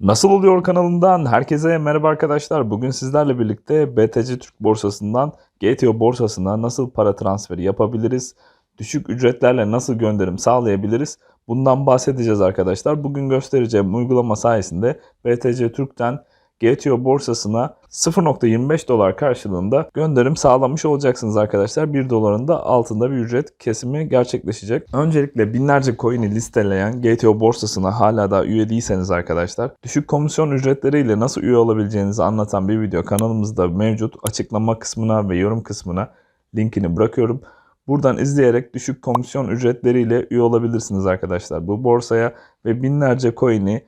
Nasıl oluyor kanalından herkese merhaba arkadaşlar. Bugün sizlerle birlikte BTC Türk borsasından GTO borsasına nasıl para transferi yapabiliriz? Düşük ücretlerle nasıl gönderim sağlayabiliriz? Bundan bahsedeceğiz arkadaşlar. Bugün göstereceğim uygulama sayesinde BTC Türk'ten GTO borsasına 0.25 dolar karşılığında gönderim sağlamış olacaksınız arkadaşlar. 1 doların da altında bir ücret kesimi gerçekleşecek. Öncelikle binlerce coin'i listeleyen GTO borsasına hala da üye değilseniz arkadaşlar düşük komisyon ücretleriyle nasıl üye olabileceğinizi anlatan bir video kanalımızda mevcut. Açıklama kısmına ve yorum kısmına linkini bırakıyorum. Buradan izleyerek düşük komisyon ücretleriyle üye olabilirsiniz arkadaşlar bu borsaya ve binlerce coin'i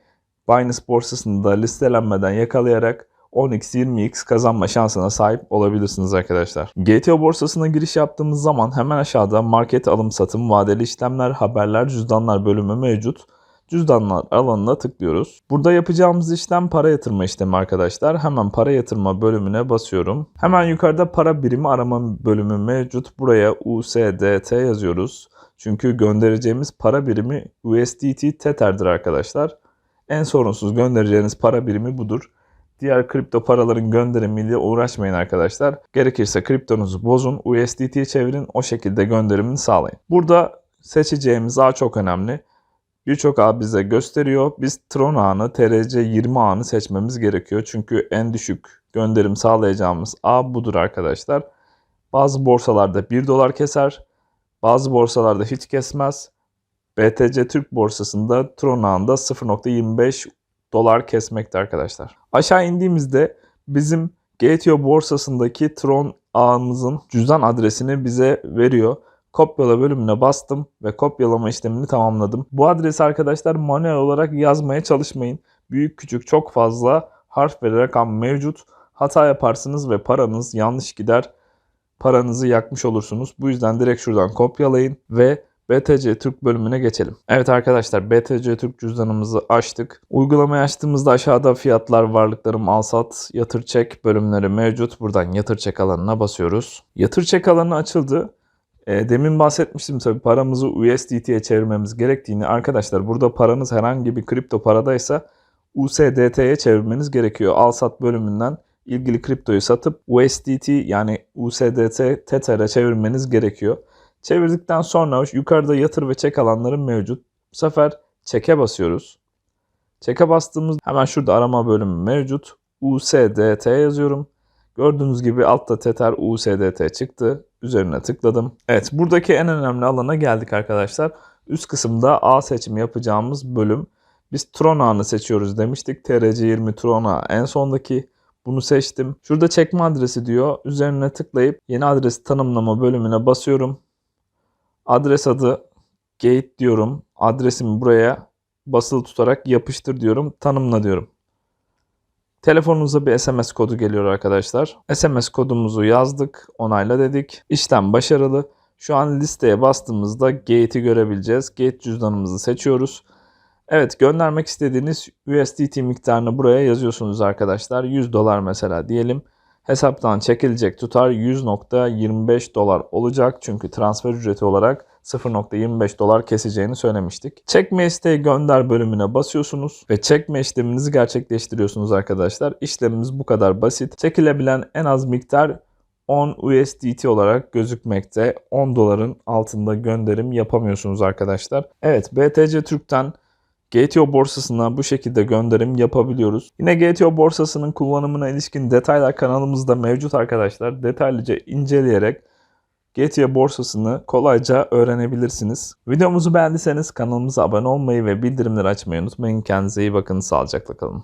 Binance borsasında listelenmeden yakalayarak 10x 20x kazanma şansına sahip olabilirsiniz arkadaşlar. GTO borsasına giriş yaptığımız zaman hemen aşağıda market alım satım, vadeli işlemler, haberler, cüzdanlar bölümü mevcut. Cüzdanlar alanına tıklıyoruz. Burada yapacağımız işlem para yatırma işlemi arkadaşlar. Hemen para yatırma bölümüne basıyorum. Hemen yukarıda para birimi arama bölümü mevcut. Buraya USDT yazıyoruz. Çünkü göndereceğimiz para birimi USDT Tether'dir arkadaşlar. En sorunsuz göndereceğiniz para birimi budur. Diğer kripto paraların gönderimiyle uğraşmayın arkadaşlar. Gerekirse kriptonuzu bozun, USDT'ye çevirin, o şekilde gönderimini sağlayın. Burada seçeceğimiz ağ çok önemli. Birçok ağ bize gösteriyor. Biz Tron ağını, TRC20 ağını seçmemiz gerekiyor. Çünkü en düşük gönderim sağlayacağımız ağ budur arkadaşlar. Bazı borsalarda 1 dolar keser, bazı borsalarda hiç kesmez. BTC Türk borsasında Tron ağında 0.25 dolar kesmekte arkadaşlar. Aşağı indiğimizde bizim GTO borsasındaki Tron ağımızın cüzdan adresini bize veriyor. Kopyala bölümüne bastım ve kopyalama işlemini tamamladım. Bu adresi arkadaşlar manuel olarak yazmaya çalışmayın. Büyük küçük çok fazla harf ve rakam mevcut. Hata yaparsınız ve paranız yanlış gider. Paranızı yakmış olursunuz. Bu yüzden direkt şuradan kopyalayın ve BTC Türk bölümüne geçelim. Evet arkadaşlar BTC Türk cüzdanımızı açtık. Uygulamayı açtığımızda aşağıda fiyatlar, varlıklarım, alsat, yatır çek bölümleri mevcut. Buradan yatır çek alanına basıyoruz. Yatır çek alanı açıldı. E, demin bahsetmiştim tabii paramızı USDT'ye çevirmemiz gerektiğini. Arkadaşlar burada paranız herhangi bir kripto paradaysa USDT'ye çevirmeniz gerekiyor. Alsat bölümünden ilgili kriptoyu satıp USDT yani USDT Tether'e çevirmeniz gerekiyor. Çevirdikten sonra yukarıda yatır ve çek alanları mevcut. Bu sefer çeke basıyoruz. Çeke bastığımız hemen şurada arama bölümü mevcut. USDT yazıyorum. Gördüğünüz gibi altta Tether USDT çıktı. Üzerine tıkladım. Evet buradaki en önemli alana geldik arkadaşlar. Üst kısımda A seçimi yapacağımız bölüm. Biz Tron ağını seçiyoruz demiştik. TRC20 Tron ağı en sondaki. Bunu seçtim. Şurada çekme adresi diyor. Üzerine tıklayıp yeni adres tanımlama bölümüne basıyorum. Adres adı gate diyorum. Adresimi buraya basılı tutarak yapıştır diyorum. Tanımla diyorum. Telefonunuza bir SMS kodu geliyor arkadaşlar. SMS kodumuzu yazdık. Onayla dedik. İşlem başarılı. Şu an listeye bastığımızda Gate'i görebileceğiz. Gate cüzdanımızı seçiyoruz. Evet göndermek istediğiniz USDT miktarını buraya yazıyorsunuz arkadaşlar. 100 dolar mesela diyelim. Hesaptan çekilecek tutar 100.25 dolar olacak. Çünkü transfer ücreti olarak 0.25 dolar keseceğini söylemiştik. Çekme isteği gönder bölümüne basıyorsunuz ve çekme işleminizi gerçekleştiriyorsunuz arkadaşlar. İşlemimiz bu kadar basit. Çekilebilen en az miktar 10 USDT olarak gözükmekte. 10 doların altında gönderim yapamıyorsunuz arkadaşlar. Evet BTC Türk'ten GTO borsasına bu şekilde gönderim yapabiliyoruz. Yine GTO borsasının kullanımına ilişkin detaylar kanalımızda mevcut arkadaşlar. Detaylıca inceleyerek GTO borsasını kolayca öğrenebilirsiniz. Videomuzu beğendiyseniz kanalımıza abone olmayı ve bildirimleri açmayı unutmayın. Kendinize iyi bakın. Sağlıcakla kalın.